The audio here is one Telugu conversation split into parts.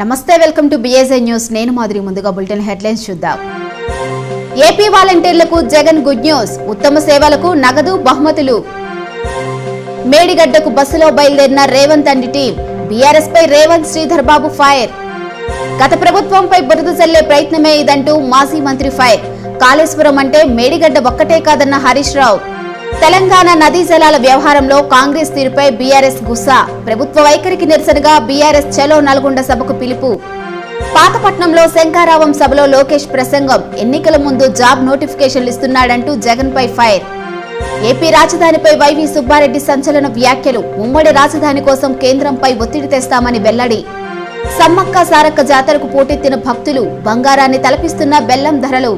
నమస్తే వెల్కమ్ టు బిఎస్ఐ న్యూస్ నేను మాదిరి ముందుగా బులెటిన్ హెడ్లైన్స్ చూద్దాం. ఏపీ వాలంటీర్లకు జగన్ గుడ్ న్యూస్ ఉత్తమ సేవలకు నగదు బహుమతులు. మేడిగడ్డకు బస్సులో బయలుదేరిన రేవంత్ అండి టీం బీఆర్ఎస్ పై రేవంత్ శ్రీధర్ బాబు ఫైర్. గత ప్రభుత్వంపై బురద చల్లే ప్రయత్నమే ఇదంటూ మాజీ మంత్రి ఫైర్. కాళేశ్వరం అంటే మేడిగడ్డ ఒక్కటే కాదన్న హరీష్ రావు. తెలంగాణ నదీ జలాల వ్యవహారంలో కాంగ్రెస్ తీరుపై బీఆర్ఎస్ గుస్సా. ప్రభుత్వ వైఖరికి నిరసనగా బీఆర్ఎస్ చలో నల్గొండ సభకు పిలుపు. పాతపట్నంలో శంకారావం సభలో లోకేష్ ప్రసంగం. ఎన్నికల ముందు జాబ్ నోటిఫికేషన్లు ఇస్తున్నాడంటూ జగన్పై ఫైర్. ఏపీ రాజధానిపై వైవి సుబ్బారెడ్డి సంచలన వ్యాఖ్యలు. ఉమ్మడి రాజధాని కోసం కేంద్రంపై ఒత్తిడి తెస్తామని వెల్లడి. సమ్మక్క సారక్క జాతరకు పోటెత్తిన భక్తులు. బంగారాన్ని తలపిస్తున్న బెల్లం ధరలు.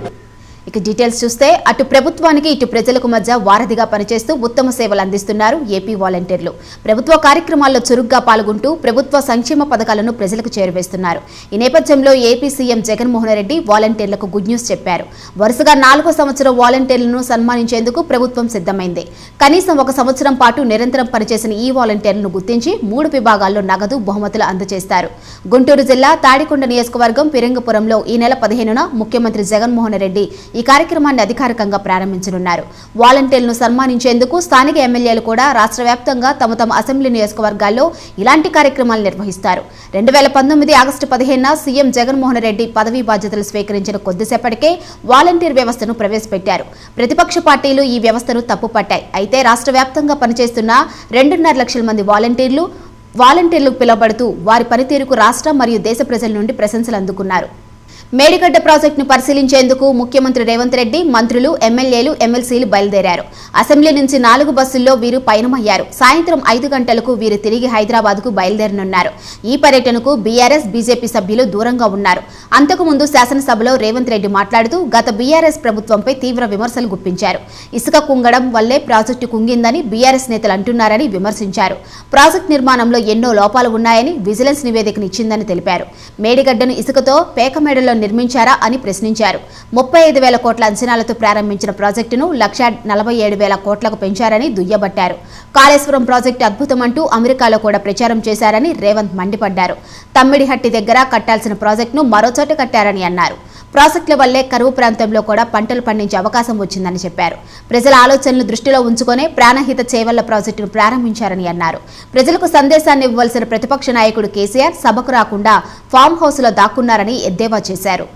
ఇక డీటెయిల్స్ చూస్తే అటు ప్రభుత్వానికి ఇటు ప్రజలకు మధ్య వారధిగా పనిచేస్తూ ఉత్తమ సేవలు అందిస్తున్నారు ఏపీ వాలంటీర్లు. ప్రభుత్వ కార్యక్రమాల్లో చురుగ్గా పాల్గొంటూ ప్రభుత్వ సంక్షేమ పథకాలను ప్రజలకు చేరువేస్తున్నారు. ఈ నేపథ్యంలో ఏపీ సీఎం జగన్మోహన్ రెడ్డి వాలంటీర్లకు గుడ్ న్యూస్ చెప్పారు. వరుసగా నాలుగో సంవత్సరం వాలంటీర్లను సన్మానించేందుకు ప్రభుత్వం సిద్ధమైంది. కనీసం ఒక సంవత్సరం పాటు నిరంతరం పనిచేసిన ఈ వాలంటీర్లను గుర్తించి మూడు విభాగాల్లో నగదు బహుమతులు అందజేస్తారు. గుంటూరు జిల్లా తాడికొండ నియోజకవర్గం పిరంగపురంలో ఈ నెల పదిహేనున ముఖ్యమంత్రి జగన్మోహన్ రెడ్డి ఈ కార్యక్రమాన్ని అధికారికంగా ప్రారంభించనున్నారు. వాలంటీర్లను సన్మానించేందుకు స్థానిక ఎమ్మెల్యేలు కూడా రాష్ట్ర వ్యాప్తంగా తమ తమ అసెంబ్లీ నియోజకవర్గాల్లో ఇలాంటి కార్యక్రమాలు నిర్వహిస్తారు. రెండు వేల పంతొమ్మిది ఆగస్టు పదిహేనున సీఎం జగన్మోహన్ రెడ్డి పదవీ బాధ్యతలు స్వీకరించిన కొద్దిసేపటికే వాలంటీర్ వ్యవస్థను ప్రవేశపెట్టారు. ప్రతిపక్ష పార్టీలు ఈ వ్యవస్థను తప్పుపట్టాయి. అయితే రాష్ట్ర వ్యాప్తంగా పనిచేస్తున్న రెండున్నర లక్షల మంది వాలంటీర్లు వాలంటీర్లు పిలువబడుతూ వారి పనితీరుకు రాష్ట్ర మరియు దేశ ప్రజల నుండి ప్రశంసలు అందుకున్నారు. మేడిగడ్డ ప్రాజెక్టును పరిశీలించేందుకు ముఖ్యమంత్రి రేవంత్ రెడ్డి మంత్రులు ఎమ్మెల్యేలు ఎమ్మెల్సీలు బయలుదేరారు. అసెంబ్లీ నుంచి నాలుగు బస్సుల్లో వీరు పయనమయ్యారు. సాయంత్రం ఐదు గంటలకు వీరు తిరిగి హైదరాబాద్కు బయలుదేరనున్నారు. ఈ పర్యటనకు బీఆర్ఎస్ బీజేపీ సభ్యులు దూరంగా ఉన్నారు. అంతకుముందు శాసనసభలో రేవంత్ రెడ్డి మాట్లాడుతూ గత బీఆర్ఎస్ ప్రభుత్వంపై తీవ్ర విమర్శలు గుప్పించారు. ఇసుక కుంగడం వల్లే ప్రాజెక్టు కుంగిందని బీఆర్ఎస్ నేతలు అంటున్నారని విమర్శించారు. ప్రాజెక్టు నిర్మాణంలో ఎన్నో లోపాలు ఉన్నాయని విజిలెన్స్ నివేదికనిచ్చిందని తెలిపారు. మేడిగడ్డను ఇసుకతో పేకమేడలో నిర్మించారా అని ప్రశ్నించారు. ముప్పై ఐదు వేల కోట్ల అంచనాలతో ప్రారంభించిన ప్రాజెక్టును లక్ష నలభై ఏడు వేల కోట్లకు పెంచారని దుయ్యబట్టారు. కాళేశ్వరం ప్రాజెక్టు అద్భుతమంటూ అమెరికాలో కూడా ప్రచారం చేశారని రేవంత్ మండిపడ్డారు. తమ్మిడిహట్టి దగ్గర కట్టాల్సిన ప్రాజెక్టును మరోచోట కట్టారని అన్నారు. ప్రాజెక్టుల వల్లే కరువు ప్రాంతంలో కూడా పంటలు పండించే అవకాశం వచ్చిందని చెప్పారు. ప్రజల ఆలోచనలు దృష్టిలో ఉంచుకునే ప్రాణహిత చేవల్ల ప్రాజెక్టును ప్రారంభించారని అన్నారు. ప్రజలకు సందేశాన్ని ఇవ్వవలసిన ప్రతిపక్ష నాయకుడు కేసీఆర్ సభకు రాకుండా ఫామ్ హౌస్లో దాక్కున్నారని ఎద్దేవా చేశారు.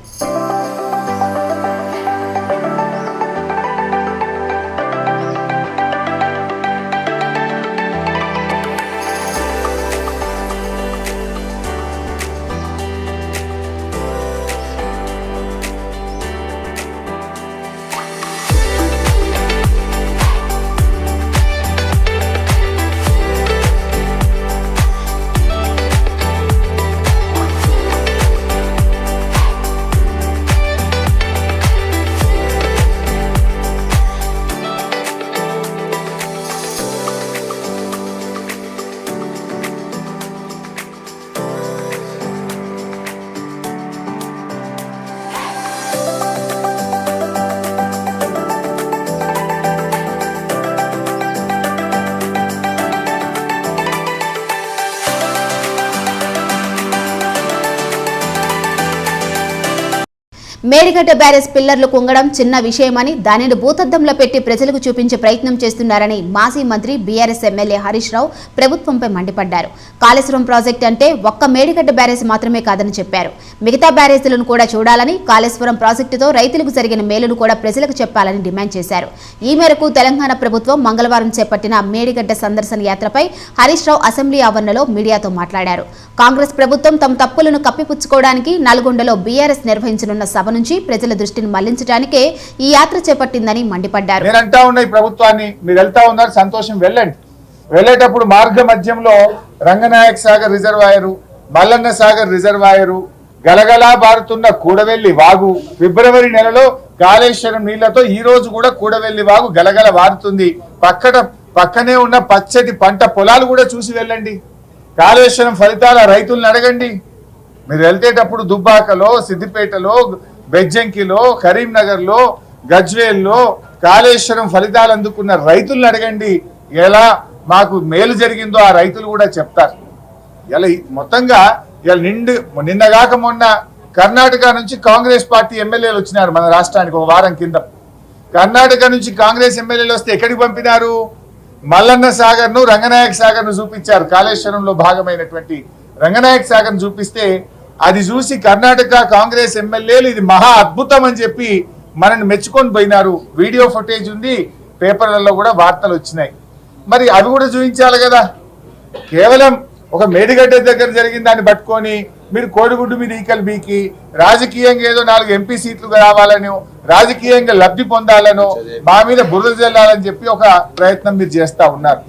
మేడిగడ్డ బ్యారేజ్ పిల్లర్లు కుంగడం చిన్న విషయమని దానిని భూతద్దంలో పెట్టి ప్రజలకు చూపించే ప్రయత్నం చేస్తున్నారని మాజీ మంత్రి బీఆర్ఎస్ ఎమ్మెల్యే హరీష్ రావు ప్రభుత్వంపై మండిపడ్డారు. కాళేశ్వరం ప్రాజెక్టు అంటే ఒక్క మేడిగడ్డ బ్యారేజ్ మాత్రమే కాదని చెప్పారు. మిగతా బ్యారేజీలను కూడా చూడాలని కాళేశ్వరం ప్రాజెక్టుతో రైతులకు జరిగిన మేలును కూడా ప్రజలకు చెప్పాలని డిమాండ్ చేశారు. ఈ మేరకు తెలంగాణ ప్రభుత్వం మంగళవారం చేపట్టిన మేడిగడ్డ సందర్శన యాత్రపై హరీష్ రావు అసెంబ్లీ ఆవరణలో మీడియాతో మాట్లాడారు. కాంగ్రెస్ ప్రభుత్వం తమ తప్పులను కప్పిపుచ్చుకోవడానికి నల్గొండలో బీఆర్ఎస్ నిర్వహించనున్న సభ నుంచి ప్రజల దృష్టిని మళ్ళించడానికే ఈ యాత్ర చేపట్టిందని మండిపడ్డారు. నేను అంటా ప్రభుత్వాన్ని మీరు వెళ్తా ఉన్నారు సంతోషం వెళ్ళండి. వెళ్ళేటప్పుడు మార్గ మధ్యంలో రంగనాయక్ సాగర్ రిజర్వాయరు మల్లన్న సాగర్ రిజర్వాయరు గలగలా బారుతున్న కూడవెల్లి వాగు. ఫిబ్రవరి నెలలో కాళేశ్వరం నీళ్ళతో ఈ రోజు కూడా కూడవెల్లి వాగు గలగల వారుతుంది పక్కన పక్కనే ఉన్న పచ్చటి పంట పొలాలు కూడా చూసి వెళ్ళండి. కాళేశ్వరం ఫలితాల రైతులను అడగండి. మీరు వెళ్తేటప్పుడు దుబ్బాకలో సిద్దిపేటలో బెజ్జంకిలో కరీంనగర్లో గజ్వేల్లో కాళేశ్వరం ఫలితాలు అందుకున్న రైతులను అడగండి. ఎలా మాకు మేలు జరిగిందో ఆ రైతులు కూడా చెప్తారు. ఇలా మొత్తంగా ఇలా నిండు నిన్నగాక మొన్న కర్ణాటక నుంచి కాంగ్రెస్ పార్టీ ఎమ్మెల్యేలు వచ్చినారు మన రాష్ట్రానికి ఒక వారం కింద. కర్ణాటక నుంచి కాంగ్రెస్ ఎమ్మెల్యేలు వస్తే ఎక్కడికి పంపినారు? మల్లన్న సాగర్ను రంగనాయక సాగర్ను చూపించారు. కాళేశ్వరంలో భాగమైనటువంటి రంగనాయక సాగర్ను చూపిస్తే అది చూసి కర్ణాటక కాంగ్రెస్ ఎమ్మెల్యేలు ఇది మహా అద్భుతం అని చెప్పి మనల్ని మెచ్చుకొని పోయినారు. వీడియో ఫుటేజ్ ఉంది పేపర్లలో కూడా వార్తలు వచ్చినాయి. మరి అవి కూడా చూపించాలి కదా. కేవలం ఒక మేడిగడ్డ దగ్గర జరిగిన దాన్ని పట్టుకొని మీరు కోడిగుడ్డు మీద ఈకలు బీకి రాజకీయంగా ఏదో నాలుగు ఎంపీ సీట్లు రావాలనో రాజకీయంగా లబ్ధి పొందాలనో మా మీద బురద జల్లాలని చెప్పి ఒక ప్రయత్నం మీరు చేస్తా ఉన్నారు.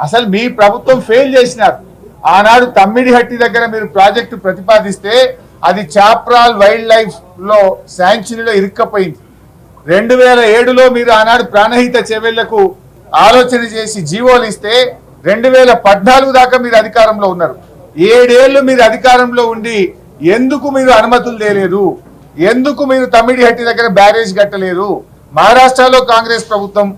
అసలు మీ ప్రభుత్వం ఫెయిల్ చేసినారు. ఆనాడు తమ్మిడిహట్టి దగ్గర మీరు ప్రాజెక్టు ప్రతిపాదిస్తే అది చాప్రాల్ వైల్డ్ లైఫ్లో శాంక్చురీలో ఇరుక్కపోయింది. రెండు వేల ఏడులో మీరు ఆనాడు ప్రాణహిత చెవెళ్ళకు ఆలోచన చేసి జీవోలు ఇస్తే రెండు వేల పద్నాలుగు దాకా మీరు అధికారంలో ఉన్నారు. ఏడేళ్ళు మీరు అధికారంలో ఉండి ఎందుకు మీరు అనుమతులు తేలేదు? ఎందుకు మీరు తమ్మిడిహట్టి దగ్గర బ్యారేజ్ కట్టలేదు? మహారాష్ట్రలో కాంగ్రెస్ ప్రభుత్వం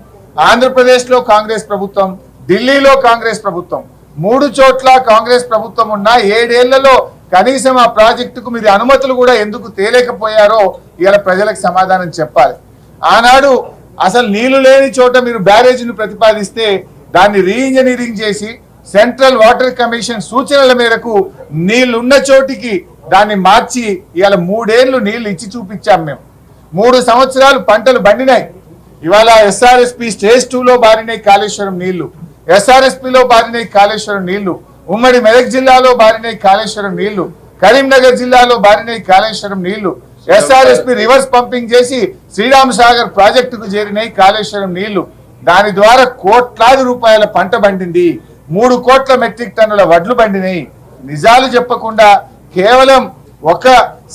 ఆంధ్రప్రదేశ్లో కాంగ్రెస్ ప్రభుత్వం ఢిల్లీలో కాంగ్రెస్ ప్రభుత్వం. మూడు చోట్ల కాంగ్రెస్ ప్రభుత్వం ఉన్న ఏడేళ్ళలో కనీసం ఆ ప్రాజెక్టుకు మీరు అనుమతులు కూడా ఎందుకు తేలేకపోయారో ఇవాళ ప్రజలకు సమాధానం చెప్పాలి. ఆనాడు అసలు నీళ్ళు లేని చోట మీరు బ్యారేజీని ప్రతిపాదిస్తే దాన్ని రీఇంజనీరింగ్ చేసి సెంట్రల్ వాటర్ కమిషన్ సూచనల మేరకు నీళ్ళున్న చోటికి దాన్ని మార్చి ఇవాళ మూడేళ్ళు నీళ్ళు ఇచ్చి చూపించాం మేము. మూడు సంవత్సరాలు పంటలు బండినాయి ఇవాళ ఎస్ఆర్ఎస్పి స్టేజ్ టూలో బారినాయి కాళేశ్వరం నీళ్ళు. ఎస్ఆర్ఎస్పిలో లో కాళేశ్వరం నీళ్ళు ఉమ్మడి మెదక్ జిల్లాలో బారినాయి కాళేశ్వరం నీళ్ళు కరీంనగర్ జిల్లాలో బారినాయి కాళేశ్వరం నీళ్ళు ఎస్ఆర్ఎస్పి రివర్స్ పంపింగ్ చేసి శ్రీరామ్ సాగర్ ప్రాజెక్టుకు చేరినాయి కాళేశ్వరం నీళ్ళు. దాని ద్వారా కోట్లాది రూపాయల పంట పండింది. మూడు కోట్ల మెట్రిక్ టన్నుల వడ్లు పండినాయి. నిజాలు చెప్పకుండా కేవలం ఒక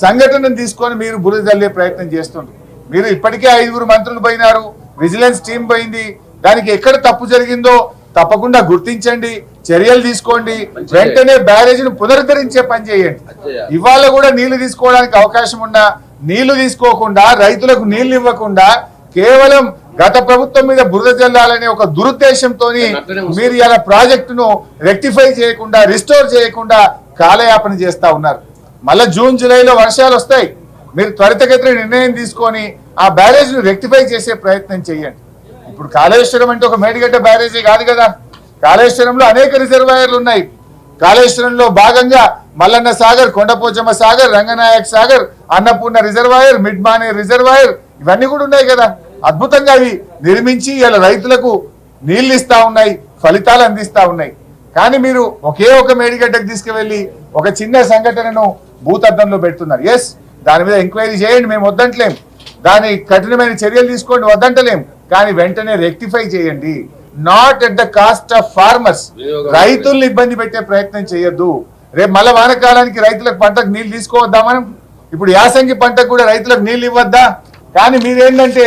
సంఘటనను తీసుకొని మీరు బురద చల్లే ప్రయత్నం చేస్తుండ్రు. మీరు ఇప్పటికే ఐదుగురు మంత్రులు పోయినారు విజిలెన్స్ టీం పోయింది. దానికి ఎక్కడ తప్పు జరిగిందో తప్పకుండా గుర్తించండి చర్యలు తీసుకోండి వెంటనే బ్యారేజీని పునరుద్ధరించే పని చేయండి. ఇవాళ కూడా నీళ్ళు తీసుకోవడానికి అవకాశం ఉన్నా నీళ్ళు తీసుకోకుండా రైతులకు నీళ్ళు ఇవ్వకుండా కేవలం గత ప్రభుత్వం మీద బురద జల్లాలనే ఒక దురుద్దేశంతో మీరు ఇలా ప్రాజెక్టును రెక్టిఫై చేయకుండా రిస్టోర్ చేయకుండా కాలయాపన చేస్తా ఉన్నారు. మళ్ళా జూన్ జూలైలో వర్షాలు వస్తాయి. మీరు త్వరితగతిన నిర్ణయం తీసుకొని ఆ బ్యారేజ్ను రెక్టిఫై చేసే ప్రయత్నం చేయండి. ఇప్పుడు కాళేశ్వరం అంటే ఒక మేడిగడ్డ బ్యారేజీ కాదు కదా. కాళేశ్వరంలో అనేక రిజర్వాయర్లు ఉన్నాయి. కాళేశ్వరంలో భాగంగా Mallanna Sagar Kondapochamma Sagar Ranganayak Sagar Annapurna reservoir mid Manair reservoir ఇవన్నీ కూడా ఉన్నాయి కదా. అద్భుతంగా అవి నిర్మించి ఇలా రైతులకు నీళ్ళు ఇస్తా ఉన్నాయి ఫలితాలు అందిస్తా ఉన్నాయి. కానీ మీరు ఒకే ఒక మేడిగడ్డకు తీసుకువెళ్ళి ఒక చిన్న సంఘటనను భూతద్దంలో పెడుతున్నారు. ఎస్ దాని మీద ఎంక్వైరీ చేయండి మేము వద్దంటలేం. దాని కఠినమైన చర్యలు తీసుకోండి వద్దంటలేం. కానీ వెంటనే రెక్టిఫై చేయండి. Not at the cost of farmers రైతుల్ని ఇబ్బంది పెట్టే ప్రయత్నం చేయొద్దు. రేపు మళ్ళా వానకాలానికి రైతులకు పంటకు నీళ్ళు తీసుకోవద్దా మనం? ఇప్పుడు యాసంగి పంటకు కూడా రైతులకు నీళ్ళు ఇవ్వద్దా? కానీ మీరేంటంటే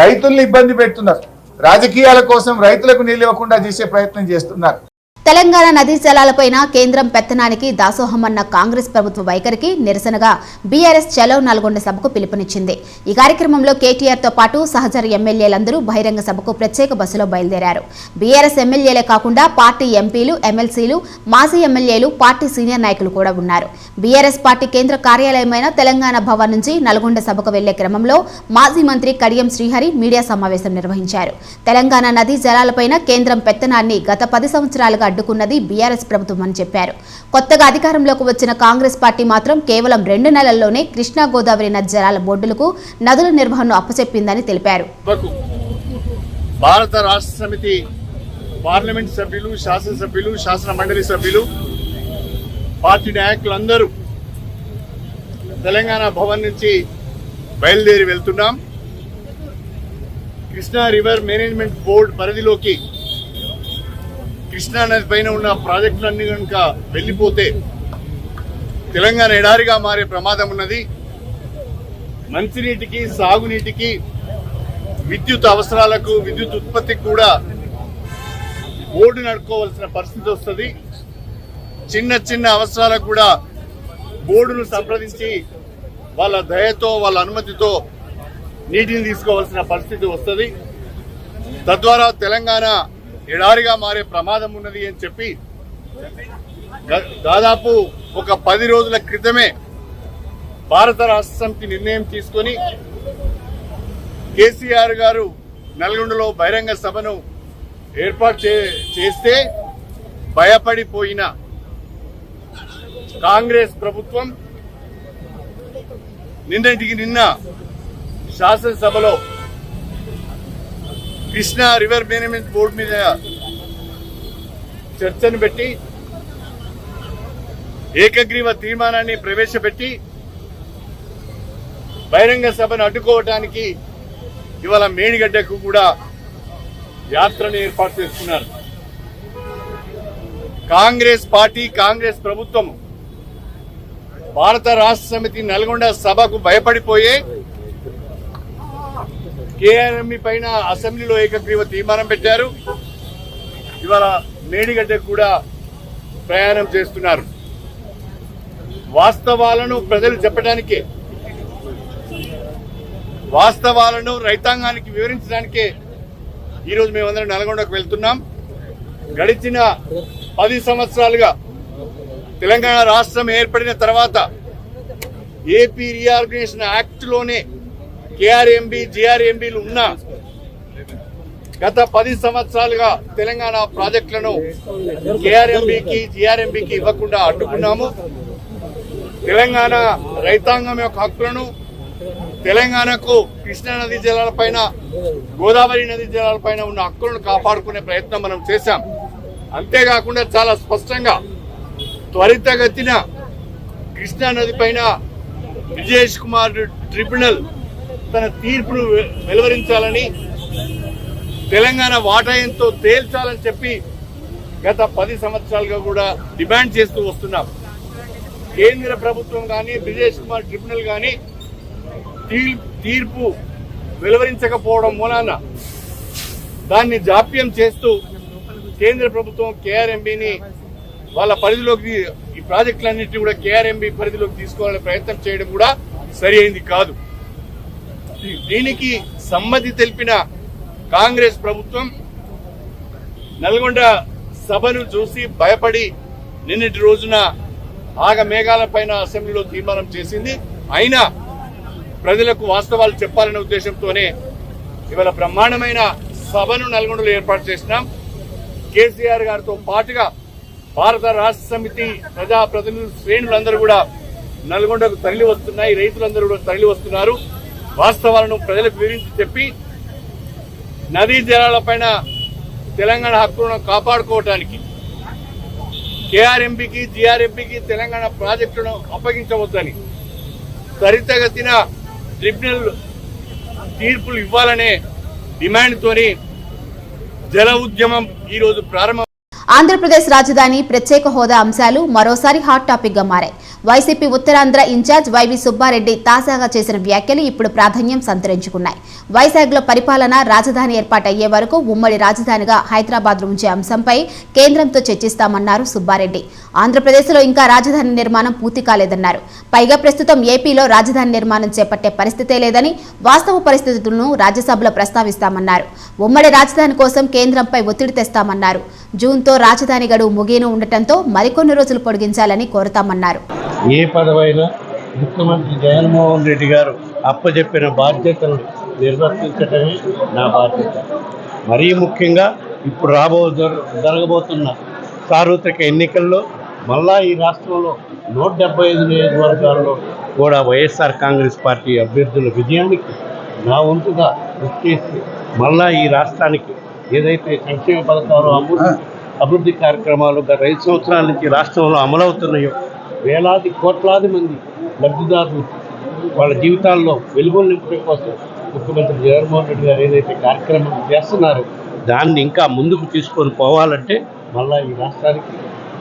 రైతుల్ని ఇబ్బంది పెడుతున్నారు. రాజకీయాల కోసం రైతులకు నీళ్ళు ఇవ్వకుండా చేసే ప్రయత్నం చేస్తున్నారు. తెలంగాణ నదీ జలాలపైన కేంద్రం పెత్తనానికి దాసోహమన్న కాంగ్రెస్ ప్రభుత్వ వైఖరికి నిరసనగా బీఆర్ఎస్ చలో నల్గొండ సభకు పిలుపునిచ్చింది. ఈ కార్యక్రమంలో కేటీఆర్తో పాటు సహచర ఎమ్మెల్యేలందరూ బహిరంగ సభకు ప్రత్యేక బస్సులో బయలుదేరారు. బీఆర్ఎస్ ఎమ్మెల్యేలే కాకుండా పార్టీ ఎంపీలు ఎమ్మెల్సీలు మాజీ ఎమ్మెల్యేలు పార్టీ సీనియర్ నాయకులు కూడా ఉన్నారు. బీఆర్ఎస్ పార్టీ కేంద్ర కార్యాలయమైన తెలంగాణ భవన్ నుంచి నల్గొండ సభకు వెళ్ళే క్రమంలో మాజీ మంత్రి కడియం శ్రీహరి మీడియా సమావేశం నిర్వహించారు. తెలంగాణ నదీ జలాలపైన కేంద్రం పెత్తనాన్ని గత పది సంవత్సరాలుగా అడ్డుకున్నది బీఆర్ఎస్ ప్రభుత్వం అని చెప్పారు. కొత్తగా అధికారంలోకి వచ్చిన కాంగ్రెస్ పార్టీ మాత్రం కేవలం రెండు నెలల్లోనే కృష్ణా గోదావరి నది జలాల బోర్డులకు నదుల నిర్వహణను అప్పచెప్పిందని తెలిపారు. భారత రాష్ట్ర సమితి పార్లమెంట్ సభ్యులు శాసనసభ్యులు శాసన మండలి సభ్యులు పార్టీ నాయకులందరూ తెలంగాణ భవన్ నుంచి బయలుదేరి వెళ్తున్నాం. కృష్ణా రివర్ మేనేజ్మెంట్ బోర్డు పరిధిలోకి కృష్ణా నది పైన ఉన్న ప్రాజెక్టులన్నీ కనుక వెళ్ళిపోతే తెలంగాణ ఎడారిగా మారే ప్రమాదం ఉన్నది. మంచినీటికి సాగునీటికి విద్యుత్ అవసరాలకు విద్యుత్ ఉత్పత్తికి కూడా బోర్డు నడుకోవాల్సిన పరిస్థితి వస్తుంది. చిన్న చిన్న అవసరాలకు కూడా బోర్డును సంప్రదించి వాళ్ళ దయతో వాళ్ళ అనుమతితో నీటిని తీసుకోవాల్సిన పరిస్థితి వస్తుంది. తద్వారా తెలంగాణ ఎడారిగా మారే ప్రమాదం ఉన్నది అని చెప్పి దాదాపు ఒక పది రోజుల క్రితమే భారత రాష్ట్ర సమితి నిర్ణయం తీసుకొని కేసీఆర్ గారు నల్గొండలో బహిరంగ సభను ఏర్పాటు చే- చేస్తే భయపడిపోయిన కాంగ్రెస్ ప్రభుత్వం నిన్నటికి నిన్న శాసనసభలో కృష్ణా రివర్ మేనేజ్మెంట్ బోర్డు మీద చర్చను పెట్టి ఏకగ్రీవ తీర్మానాన్ని ప్రవేశపెట్టి బహిరంగ సభను అడ్డుకోవటానికి ఇవాళ మేడిగడ్డకు కూడా యాత్రను ఏర్పాటు చేస్తున్నారు. కాంగ్రెస్ పార్టీ కాంగ్రెస్ ప్రభుత్వం భారత రాష్ట్ర సమితి నల్గొండ సభకు భయపడిపోయే కేఆర్ఎంఈ పైన అసెంబ్లీలో ఏకగ్రీవ తీర్మానం పెట్టారు. ఇవాళ మేడిగడ్డకు కూడా ప్రయాణం చేస్తున్నారు. వాస్తవాలను ప్రజలు చెప్పడానికే వాస్తవాలను రైతాంగానికి వివరించడానికే ఈరోజు మేమందరం నల్గొండకు వెళ్తున్నాం. గడిచిన పది సంవత్సరాలుగా తెలంగాణ రాష్ట్రం ఏర్పడిన తర్వాత ఏపీ రీఆర్గనైజేషన్ యాక్ట్లోనే కేఆర్ఎంబి జిఆర్ఎంబిలు ఉన్న గత పది సంవత్సరాలుగా తెలంగాణ ప్రాజెక్టులను కేఆర్ఎంబికి జిఆర్ఎంబికి ఇవ్వకుండా అడ్డుకున్నాము. తెలంగాణ రైతాంగం యొక్క హక్కులను తెలంగాణకు కృష్ణానది జలాలపైన గోదావరి నది జలాలపైన ఉన్న హక్కులను కాపాడుకునే ప్రయత్నం మనం చేశాం. అంతేకాకుండా చాలా స్పష్టంగా త్వరితగతిన కృష్ణా నది పైన బ్రిజేష్ కుమార్ ట్రిబ్యునల్ తన తీర్పును వెలువరించాలని తెలంగాణ వాటాయంతో తేల్చాలని చెప్పి గత పది సంవత్సరాలుగా కూడా డిమాండ్ చేస్తూ వస్తున్నాం. కేంద్ర ప్రభుత్వం కానీ బ్రిజేష్ కుమార్ ట్రిబ్యునల్ కానీ తీ- తీర్పు వెలువరించకపోవడం మూలాన దాన్ని జాప్యం చేస్తూ కేంద్ర ప్రభుత్వం కేఆర్ఎంబిని వాళ్ళ పరిధిలోకి ఈ ప్రాజెక్టులన్నింటినీ కూడా కేఆర్ఎంబి పరిధిలోకి తీసుకోవాలనే ప్రయత్నం చేయడం కూడా సరి కాదు. దీనికి సమ్మతి తెలిపిన కాంగ్రెస్ ప్రభుత్వం నల్గొండ సభను చూసి భయపడి నిన్నటి రోజున ఆగ మేఘాల పైన అసెంబ్లీలో తీర్మానం చేసింది. అయినా ప్రజలకు వాస్తవాలు చెప్పాలనే ఉద్దేశంతోనే ఇవాళ బ్రహ్మాండమైన సభను నల్గొండలో ఏర్పాటు చేసినాం. కేసీఆర్ గారితో పాటుగా భారత రాష్ట్ర సమితి ప్రజాప్రతినిధులు శ్రేణులందరూ కూడా నల్గొండకు తరలి వస్తున్నాయి రైతులందరూ కూడా తరలి వస్తున్నారు వాస్తవాలను ప్రజలకు వివరించి చెప్పి నదీ జలాలపైన తెలంగాణ హక్కులను కాపాడుకోవటానికి కేఆర్ఎంపీకి జిఆర్ఎంపీకి తెలంగాణ ప్రాజెక్టులను అప్పగించవద్దని త్వరితగతిన ట్రిబ్యునల్ తీర్పులు ఇవ్వాలనే డిమాండ్తోని జల ఉద్యమం ఈరోజు ప్రారంభం. ఆంధ్రప్రదేశ్ రాజధాని ప్రత్యేక హోదా అంశాలు మరోసారి హాట్ టాపిక్గా మారాయి. YCP Uttarandhra incharge Y V Subba Reddy తాజాగా చేసిన వ్యాఖ్యలు ఇప్పుడు ప్రాధాన్యం సంతరించుకున్నాయి. వైజాగ్లో పరిపాలన రాజధాని ఏర్పాటయ్యే వరకు ఉమ్మడి రాజధానిగా హైదరాబాద్ ఉంచే అంశంపై కేంద్రంతో చర్చిస్తామన్నారు సుబ్బారెడ్డి. ఆంధ్రప్రదేశ్లో ఇంకా రాజధాని నిర్మాణం పూర్తి కాలేదన్నారు. పైగా ప్రస్తుతం ఏపీలో రాజధాని నిర్మాణం చేపట్టే పరిస్థితే లేదని వాస్తవ పరిస్థితులను రాజ్యసభలో ప్రస్తావిస్తామన్నారు. ఉమ్మడి రాజధాని కోసం కేంద్రంపై ఒత్తిడి తెస్తామన్నారు. జూన్తో రాజధాని గడువు ముగియను ఉండటంతో మరికొన్ని రోజులు పొడిగించాలని కోరుతామన్నారు. ఏ పదవైనా ముఖ్యమంత్రి జగన్మోహన్ రెడ్డి గారు అప్పచెప్పిన బాధ్యతలు నిర్వర్తించటమే నా బాధ్యత. మరీ ముఖ్యంగా ఇప్పుడు రాబో జర- జరగబోతున్న సార్వత్రిక ఎన్నికల్లో మళ్ళా ఈ రాష్ట్రంలో నూట డెబ్బై ఐదు నియోజకవర్గాల్లో కూడా వైఎస్ఆర్ కాంగ్రెస్ పార్టీ అభ్యర్థుల విజయానికి నా వంతుగా కృషి చేసి మళ్ళా ఈ రాష్ట్రానికి ఏదైతే సంక్షేమ పథకాలు అభివృద్ధి కార్యక్రమాలు గత ఐదు సంవత్సరాల నుంచి రాష్ట్రంలో అమలవుతున్నాయో వేలాది కోట్లాది మంది లబ్ధిదారులు వాళ్ళ జీవితాల్లో వెలుగులు నింపడం కోసం ముఖ్యమంత్రి జగన్మోహన్ రెడ్డి గారు ఏదైతే కార్యక్రమం చేస్తున్నారో దాన్ని ఇంకా ముందుకు తీసుకొని పోవాలంటే మళ్ళా ఈ రాష్ట్రానికి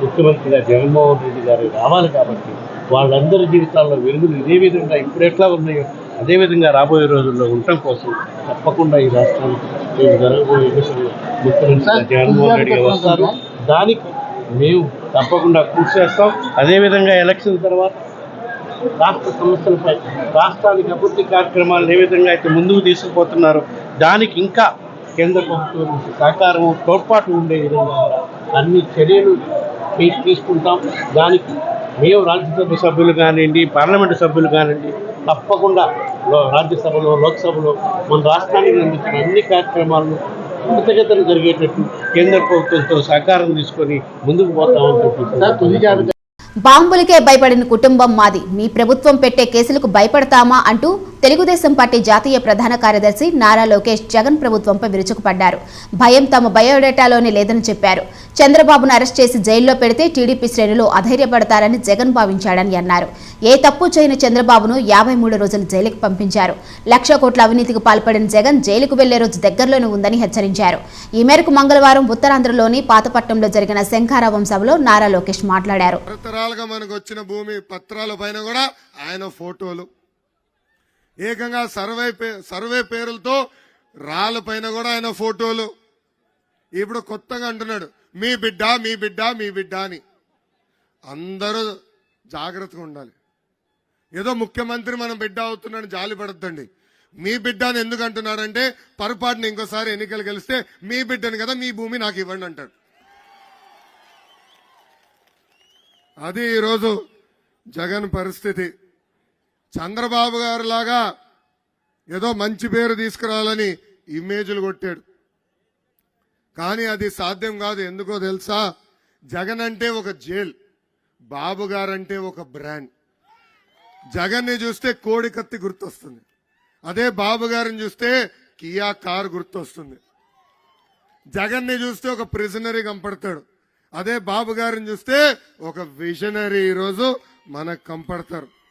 ముఖ్యమంత్రిగా జగన్మోహన్ రెడ్డి గారు రావాలి కాబట్టి వాళ్ళందరి జీవితాల్లో వెలుగులు ఇదే విధంగా ఇప్పుడు ఎట్లా ఉన్నాయో అదే విధంగా రాబోయే రోజుల్లో ఉండటం కోసం తప్పకుండా ఈ రాష్ట్రానికి జరగబోయే ముఖ్యమంత్రిగా జగన్మోహన్ రెడ్డి గారు వస్తారు. దానికి మేము తప్పకుండా కృషి చేస్తాం అదేవిధంగా ఎలక్షన్ తర్వాత రాష్ట్ర సమస్యలపై రాష్ట్రానికి అభివృద్ధి కార్యక్రమాలు ఏ విధంగా అయితే ముందుకు తీసుకుపోతున్నారో దానికి ఇంకా కేంద్ర ప్రభుత్వం నుంచి సహకారం తోడ్పాటు ఉండే విధంగా అన్ని చర్యలు తీసుకుంటాం. దానికి మేము రాజ్యసభ సభ్యులు కానివ్వండి పార్లమెంటు సభ్యులు కానివ్వండి తప్పకుండా రాజ్యసభలో లోక్సభలో మన రాష్ట్రానికి అందించిన అన్ని కార్యక్రమాలను కృతజ్ఞతలు జరిగేటట్టు కేంద్ర ప్రభుత్వంతో సహకారం తీసుకొని ముందుకు పోతామని బాంబులకే భయపడిన కుటుంబం మాది. మీ ప్రభుత్వం పెట్టే కేసులకు భయపడతామా అంటూ తెలుగుదేశం పార్టీ జాతీయ ప్రధాన కార్యదర్శి నారా లోకేష్ జగన్ ప్రభుత్వంపై విరుచుకుపడ్డారు. భయం తమ బయోడేటాలోనే లేదని చెప్పారు. చంద్రబాబును అరెస్ట్ చేసి జైల్లో పెడితే టీడీపీ శ్రేణులు అధైర్యపడతారని జగన్ భావించాడని అన్నారు. ఏ తప్పు చేయని చంద్రబాబును యాభై మూడు రోజులు జైలుకు పంపించారు. లక్ష కోట్ల అవినీతికి పాల్పడిన జగన్ జైలుకు వెళ్ళే రోజు దగ్గరలోనే ఉందని హెచ్చరించారు. ఈ మేరకు మంగళవారం ఉత్తరాంధ్రలోని పాతపట్నంలో జరిగిన శంఖారావం సభలో నారా లోకేష్ మాట్లాడారు. మనకు వచ్చిన భూమి పత్రాల పైన కూడా ఆయన ఫోటోలు. ఏకంగా సర్వే సర్వే పేరులతో రాళ్ళ పైన కూడా ఆయన ఫోటోలు. ఇప్పుడు కొత్తగా అంటున్నాడు మీ బిడ్డ మీ బిడ్డ మీ బిడ్డ అని. అందరూ జాగ్రత్తగా ఉండాలి. ఏదో ముఖ్యమంత్రి మనం బిడ్డ అవుతున్నాడు జాలి పడద్దండి. మీ బిడ్డ అని ఎందుకు అంటున్నాడంటే పొరపాటున ఇంకోసారి ఎన్నికలు గెలిస్తే మీ బిడ్డను కదా మీ భూమి నాకు ఇవ్వండి అంటాడు. అది ఈరోజు జగన్ పరిస్థితి. చంద్రబాబు గారు లాగా ఏదో మంచి పేరు తీసుకురావాలని ఇమేజ్లు కొట్టాడు. కానీ అది సాధ్యం కాదు. ఎందుకో తెలుసా? జగన్ అంటే ఒక జైల్. బాబు గారంటే ఒక బ్రాండ్. జగన్ని చూస్తే కోడి కత్తి గుర్తొస్తుంది. అదే బాబు గారిని చూస్తే కియా కార్ గుర్తొస్తుంది. జగన్ని చూస్తే ఒక ప్రిజనరీ కంపడతాడు. అదే బాబు గారిని చూస్తే ఒక విజనరీ ఈరోజు మనకు కంపడతారు.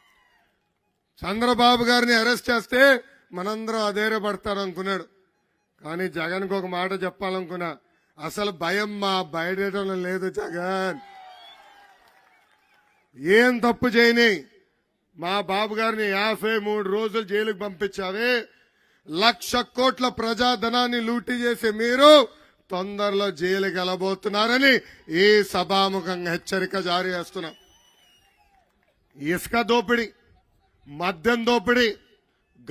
చంద్రబాబు గారిని అరెస్ట్ చేస్తే మనందరం అధైర్యపడతారు అనుకున్నాడు కానీ జగన్కి ఒక మాట చెప్పాలనుకున్నా అసలు భయం మా బయటం లేదు జగన్. ఏం తప్పు చేయని మా బాబు గారిని యాభై మూడు రోజులు జైలుకు పంపించావే. లక్ష కోట్ల ప్రజాధనాన్ని లూటీ చేసే మీరు తొందరలో జైలుకి వెళ్ళబోతున్నారని ఈ సభాముఖంగా హెచ్చరిక జారీ చేస్తున్నాం. ఇసుక దోపిడీ. మద్యం దోపిడీ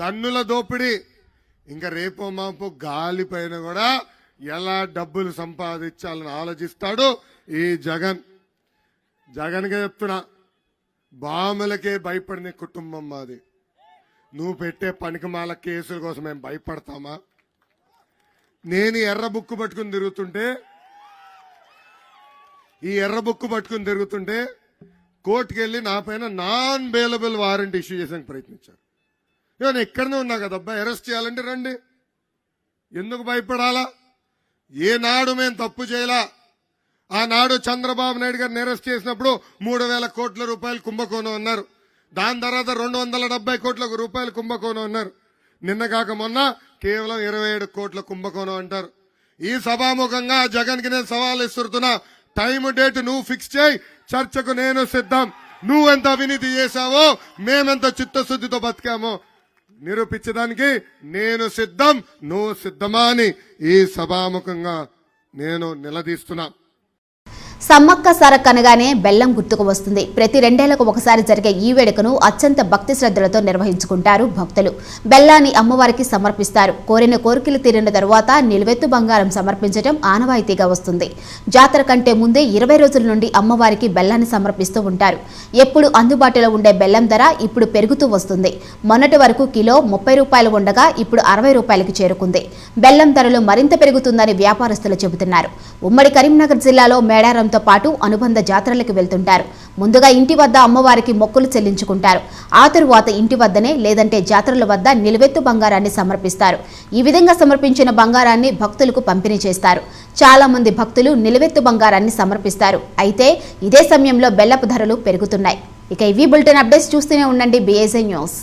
గన్నుల దోపిడీ ఇంకా రేపో మాపు గాలి పైన కూడా ఎలా డబ్బులు సంపాదించాలని ఆలోచిస్తాడు ఈ జగన్. జగన్గా చెప్తున్నా బాములకే భయపడిన కుటుంబం మాది. నువ్వు పెట్టే పనికిమాల కేసుల కోసం మేము భయపడతామా? నేను ఎర్ర బుక్కు పట్టుకుని తిరుగుతుంటే ఈ ఎర్ర బుక్కు పట్టుకుని తిరుగుతుంటే కోర్టుకు వెళ్ళి నా పైన నాన్ బెయిలబుల్ వారెంట్ ఇష్యూ చేసానికి ప్రయత్నించారు నేను ఎక్కడనే ఉన్నా కదా అబ్బాయి అరెస్ట్ చేయాలంటే రండి. ఎందుకు భయపడాలా? ఏనాడు మేము తప్పు చేయలా? ఆనాడు చంద్రబాబు నాయుడు గారిని అరెస్ట్ చేసినప్పుడు మూడు వేల కోట్ల రూపాయలు కుంభకోణం అన్నారు. దాని తర్వాత రెండు వందల డెబ్బై కోట్ల రూపాయలు కుంభకోణం అన్నారు. నిన్న కాక మొన్న కేవలం ఇరవై ఏడు కోట్ల కుంభకోణం అంటారు. ఈ సభాముఖంగా జగన్కి నేను సవాల్ ఇస్తున్నా టైం డేట్ నువ్వు ఫిక్స్ చేయి. చర్చకు నేను సిద్ధం. నువ్వెంత అవినీతి చేశావో మేమెంత చిత్తశుద్ధితో బతికామో నిరూపించడానికి నేను సిద్ధం. నువ్వు సిద్ధమా అని ఈ సభాముఖంగా నేను నిలదీస్తున్నా. సమ్మక్క సారక్క అనగానే బెల్లం గుర్తుకు వస్తుంది. ప్రతి రెండేళ్ళకు ఒకసారి జరిగే ఈ వేడుకను అత్యంత భక్తి శ్రద్ధలతో నిర్వహించుకుంటారు భక్తులు. బెల్లాన్ని అమ్మవారికి సమర్పిస్తారు. కోరిన కోరికలు తీరిన తరువాత నిలువెత్తు బంగారం సమర్పించడం ఆనవాయితీగా వస్తుంది. జాతర కంటే ముందే ఇరవై రోజుల నుండి అమ్మవారికి బెల్లాన్ని సమర్పిస్తూ ఉంటారు. ఎప్పుడు అందుబాటులో ఉండే బెల్లం ధర ఇప్పుడు పెరుగుతూ వస్తుంది. మొన్నటి వరకు కిలో ముప్పై రూపాయలు ఉండగా ఇప్పుడు అరవై రూపాయలకు చేరుకుంది. బెల్లం ధరలు మరింత పెరుగుతుందని వ్యాపారస్తులు చెబుతున్నారు. ఉమ్మడి కరీంనగర్ జిల్లాలో మేడారంతో పాటు అనుబంధ జాతరలకు వెళ్తుంటారు. ముందుగా ఇంటి వద్ద అమ్మవారికి మొక్కులు చెల్లించుకుంటారు. ఆ తరువాత ఇంటి వద్దనే లేదంటే జాతరల వద్ద నిలువెత్తు బంగారాన్ని సమర్పిస్తారు. ఈ విధంగా సమర్పించిన బంగారాన్ని భక్తులకు పంపిణీ చేస్తారు. చాలా మంది భక్తులు నిలువెత్తు బంగారాన్ని సమర్పిస్తారు. అయితే ఇదే సమయంలో బెల్లపు ధరలు పెరుగుతున్నాయి. ఇక ఇవి బులెటిన్ అప్డేట్స్ చూస్తూనే ఉండండి. BSI news.